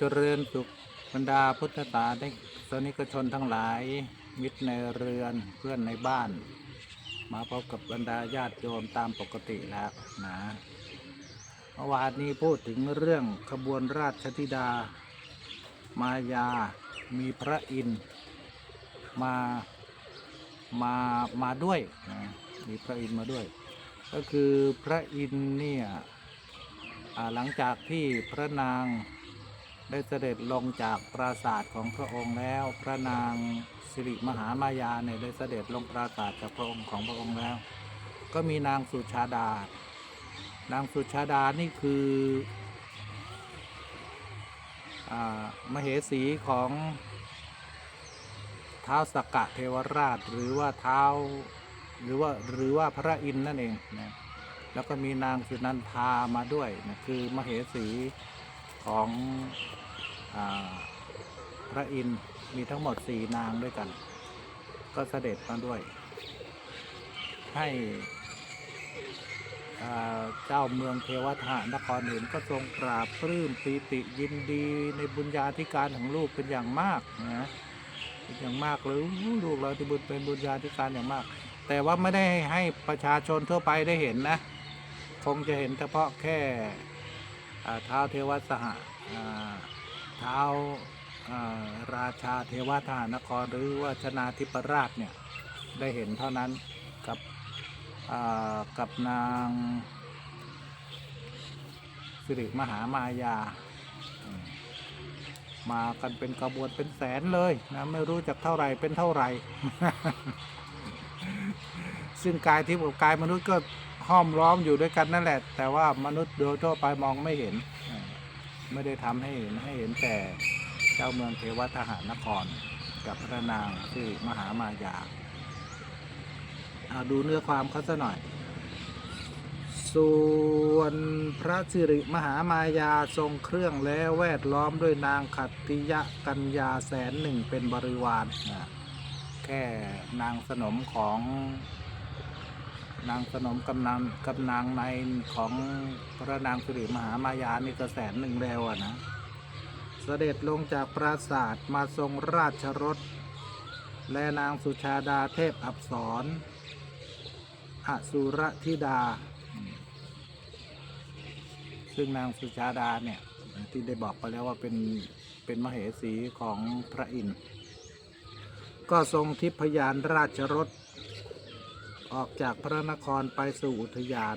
เจริญสุขบรรดาพุทธศาสนิกชนทั้งหลาย มิตรในเรือนเพื่อนในบ้าน มาพบกับบรรดาญาติโยมตามปกติแล้วนะเมื่อวานนี้พูดถึงเรื่องขบวนราชธิดา มายามีพระอินทร์มามามาด้วยนะมีพระอินทร์มาด้วย ก็คือพระอินทร์เนี่ยหลังจากที่พระนาง ได้เสด็จลงจากปราสาทของพระองค์แล้ว พระนางสิริมหามายาเนี่ยได้เสด็จลงปราสาทจากพระองค์ของพระองค์แล้ว ก็มีนางสุชาดา นางสุชาดานี่คืออามเหสีของท้าวสกกะเทวราชหรือว่าเท้าหรือว่าหรือว่าพระอินทร์นั่นเองนะแล้วก็มีนางสุนันทามาด้วยนะคือมเหสี ของอพระอินทร์มีทั้งหมดสี่นางด้วยกัน ก็เสด็จมาด้วย ให้เจ้าเมืองเทวทานครเห็นก็ทรงปราบปลื้มปีติยินดีในบุญญาธิการของลูกเป็นอย่างมากนะเป็นอย่างมากเลยอู้ลูกเราที่บุญเป็นบุญญาธิการอย่างมาก แต่ว่าไม่ได้ให้ประชาชนทั่วไปได้เห็นนะ คงจะเห็นเฉพาะแค่ เท้าวเทวสหะเท้าวราชาเทวทานครหรือว่าชนาธิปราชเนี่ยได้เห็นเท่านั้นกับกับนางสิริมหามายา มากันเป็นกระบวนเป็นแสนเลยนะไม่รู้จักเท่าไหร่เป็นเท่าไหร่ซึ่งกายทิพย์กับกายมนุษย์ก็ ห้อมล้อมอยู่ด้วยกันนั่นแหละ แต่ว่ามนุษย์โดยทั่วไปมองไม่เห็น ไม่ได้ทำให้เห็นให้เห็นแต่เจ้าเมืองเทวทหารนคร กับพระนางที่มหามายาเอาดูเนื้อความเขาซะหน่อย ส่วนพระสิริมหามายาทรงเครื่องแล้วแวดล้อมด้วยนางขัตติยะกัญญาแสนหนึ่งเป็นบริวารแค่นางสนมของ นางสนมกำนันกำนางในของพระนางสิริมหามายานี่ก็แสนหนึ่งแล้วอะนะเสด็จลงจากปราสาทมาทรงราชรถ และนางสุชาดาเทพอับสรอสุรธิดา ซึ่งนางสุชาดาเนี่ยที่ได้บอกไปแล้วว่าเป็นเป็นมเหสีของพระอินทร์ก็ทรงทิพยานราชรถ ออกจากพระนครไปสู่อุทยาน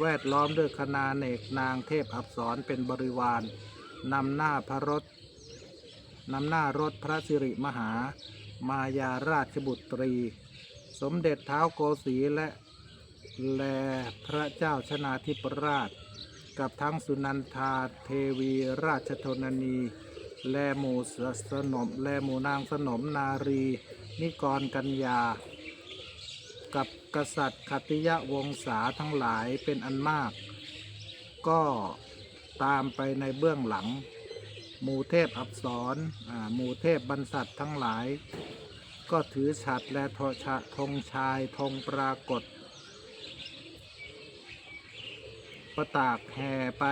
แวดล้อมด้วยคณาเนกนางเทพอับสรเป็นบริวารนำหน้าพระรถนำหน้ารถพระสิริมหา มายาราชบุตรี สมเด็จเท้าโกสีและแลพระเจ้าชนาธิปราช กับทั้งสุนันทาเทวีราชธนนี และหมู่สนมและหมู่นางสนมนารี นิกรกัญญา กับกษัตริย์ขัตติยวงศาทั้งหลายเป็นอันมาก ก็ตามไปในเบื้องหลังหมู่เทพอับสรหมู่เทพบรรษัททั้งหลาย ก็ถือฉัตรและทชะธงชายธงปรากฏ ประตากแห่ไป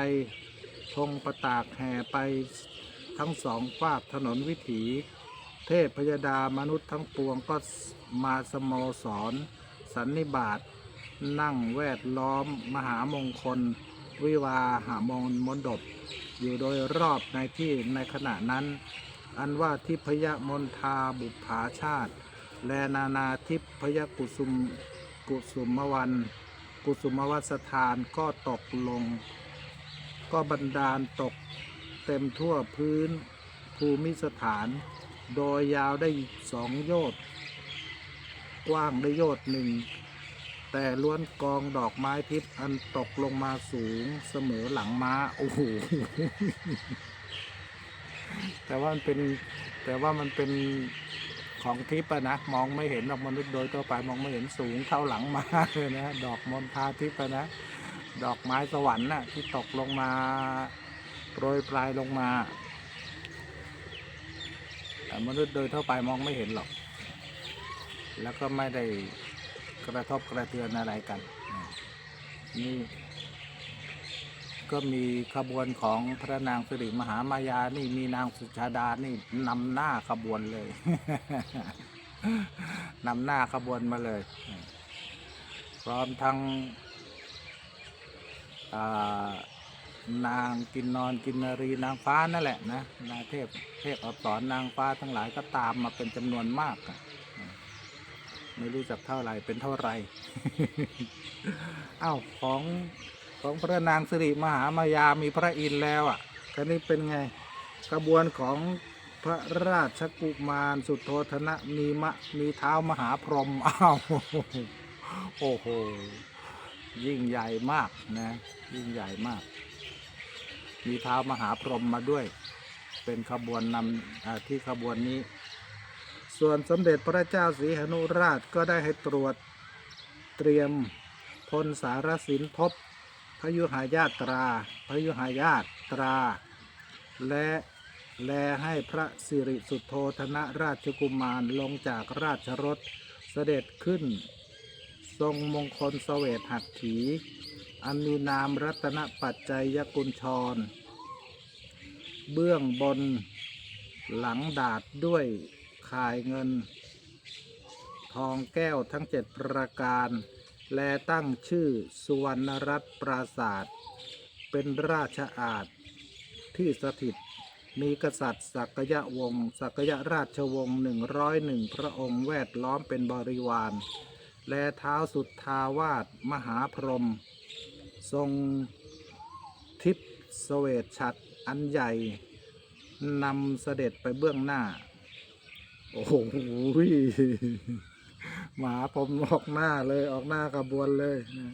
ธงประตากแห่ไปทั้งสองฝากถนนวิถี เทพพยดามนุษย์ทั้งปวงก็มาสโมสร สันนิบาตนั่งแวดล้อม มหามงคล วิวาหามงมนดบ อยู่โดยรอบในที่ในขณะนั้น อันว่าทิพยมนทาบุภาชาติ และนานาทิพยกุสุมกุสุมวัน กุสุมวัสถานก็ตกลง ก็บันดาลตกเต็มทั่วพื้นภูมิสถาน โดยยาวได้สองโยชน์ กว้างได้โยชน์หนึ่ง แต่ล้วนกองดอกไม้ทิพย์อันตกลงมาสูงเสมอหลังม้า โอ้โห แต่ว่ามันเป็น แต่ว่ามันเป็นของทิพย์ะนะ มองไม่เห็นหรอกมนุษย์โดยทั่วไปมองไม่เห็นสูงเท่าหลังม้าเลยนะ ดอกมณฑาทิพย์ะนะ ดอกไม้สวรรค์น่ะที่ตกลงมาโปรยปลายลงมาแต่มนุษย์โดยทั่วไปมองไม่เห็นหรอก แล้วก็ไม่ได้กระทบกระเทือนอะไรกัน นี่ก็มีขบวนของพระนางสิริมหามายานี่มีนางสุชาดานี่นำหน้าขบวนเลยนำหน้าขบวนมาเลย พร้อมทั้งานางกินนอนกินนารีนางฟ้านั่นแหละนะนาเทพเทพอับสรนางฟ้าทั้งหลายก็ตามมาเป็นจำนวนมากอะ ไม่รู้จักเท่าไรเป็นเท่าไรอ้าวของของพระนางสิริมหามายามีพระอินทร์แล้วอะก็นี่เป็นไงขบวนของพระราชกุมารสุโธธนะมีมะมีเท้ามหาพรหมอ้าวโอ้โหยิ่งใหญ่มากนะ ยิ่งใหญ่มาก มีเท้ามหาพรหมมาด้วย เป็นขบวนนำที่ขบวนนี้ ส่วนสมเด็จพระเจ้าศรีหนุราชก็ได้ให้ตรวจเตรียมพลสารสินทบพยุหายาตราพยุหายาตรา และแลให้พระสิริสุทโธธนราชกุมารลงจากราชรถเสด็จขึ้น ทรงมงคลเสวตหัตถีอันมีนามรัตนปัจจัยยกุลชร เบื้องบนหลังดาดด้วย ข่ายเงิน ทองแก้วทั้งเจ็ดประการ และตั้งชื่อสุวรรณรัตน์ปราศาสตร์เป็นราชอาณที่สถิตมีกษัตริย์สักยะวงศ์สักยะราชวงศ์หนึ่งร้อยหนึ่งพระองค์แวดล้อมเป็นบริวาร และเท้าสุดทาวาสมหาพรหมทรงทิพย์เสวตฉัตรอันใหญ่นำเสด็จไปเบื้องหน้า โอ้โหหมาพรหมออกหน้าเลยออกหน้าขบวนเลยนะ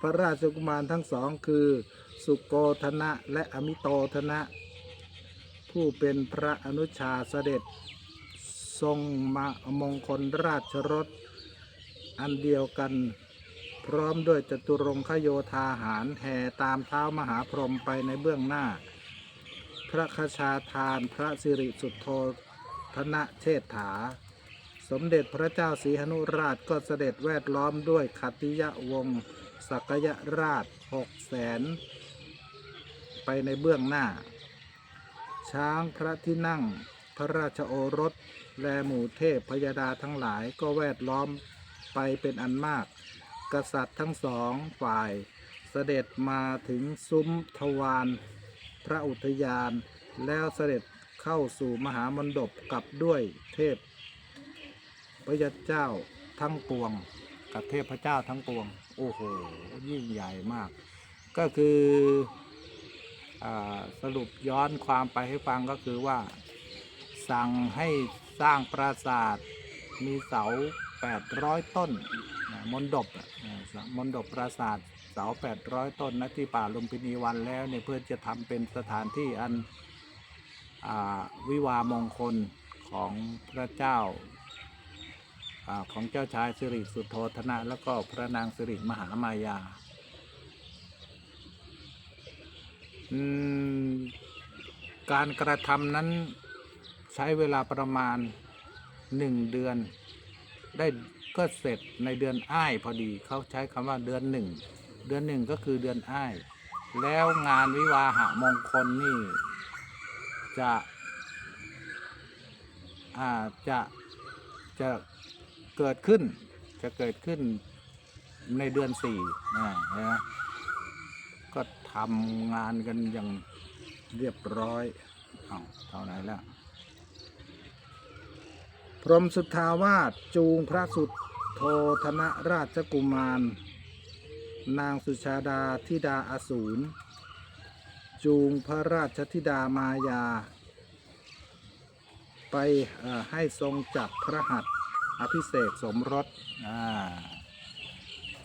พระราชกุมารทั้งสองคือ สุโกธนะและอมิโตธนะ ผู้เป็นพระอนุชาเสด็จ ทรงมามงคลราชรถ อันเดียวกัน พร้อมด้วยจตุรงคโยธาหารแห่ตามเท้ามหาพรหมไปในเบื้องหน้า พระคชาทานพระสิริสุทโธ ธนะเชษฐา สมเด็จพระเจ้าศรีหนุราชก็เสด็จแวดล้อมด้วยขัติยวงศ์สักยราชหกแสนไปในเบื้องหน้า ช้างพระที่นั่งพระราชโอรส และหมู่เทพพยดาทั้งหลายก็แวดล้อมไปเป็นอันมาก กษัตริย์ทั้งสองฝ่ายเสด็จมาถึงซุ้มทวารพระอุทยานแล้วเสด็จ เข้าสู่มหามณฑปกับด้วยเทพพระยเจ้าทั้งปวง กับเทพพระเจ้าทั้งปวง โอ้โหยิ่งใหญ่มาก ก็คืออสรุปย้อนความไปให้ฟังก็คือว่า สั่งให้สร้างปราสาทมีเสา 800 ต้นมนดบมนดบปราสาทเสา 800 ต้นนะที่ป่าลุมพินีวันแล้วเนี่ยเพื่อจะทำเป็นสถานที่อัน วิวามงคลของพระเจ้าอของเจ้าชายสิริสุทโธธนะ แล้วก็พระนางสิริมหามายาการกระทำนั้นใช้เวลาประมาณหนึ่งเดือน ได้ก็เสร็จในเดือนอ้ายพอดีเขาใช้คำว่าเดือนหนึ่งเดือนหนึ่งก็คือเดือนอ้าย แล้วงานวิวาหะมงคลนี่ จะอาจะจะเกิดขึ้น จะเกิดขึ้นในเดือนสี่นะนะก็ทำงานกันอย่างเรียบร้อยเอาเท่าไหนแล้ว พรหมสุทธาวาสจูงพระสุทโธธนราชกุมาร นางสุชาดาธิดาอสูร จูงพระราชธิดามายา ไปให้ทรงจับพระหัตถ์อภิเษกสมรส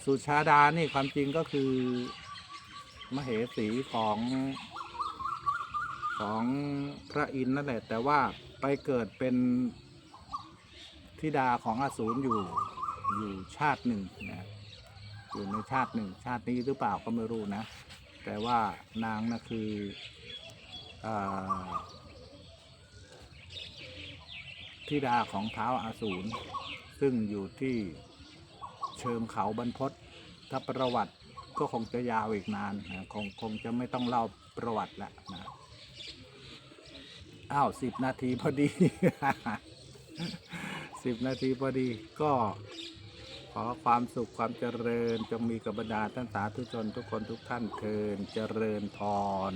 สุชาดานี่ความจริงก็คือ มเหสีของของพระอินทร์นั่นแหละแต่ว่าไปเกิดเป็นธิดาของอสูรอยู่อยู่ชาติหนึ่งนะอยู่ในชาติหนึ่ง ชาตินี้หรือเปล่าก็ไม่รู้นะ แต่ว่านางนะคืออธิดาของเท้าอาสูรซึ่งอยู่ที่เชิงเขาบรรพตถ้าประวัติก็คงจะยาวอีกนานนะคงคงจะไม่ต้องเล่าประวัติแล้วนะอ้าวสิบนาทีพอดีสิบนาทีพอดีก็ อความสุขความเจริญจงมีกับบรรดาท่านสาธุชนทุกคนทุกท่านเทินเจริญพร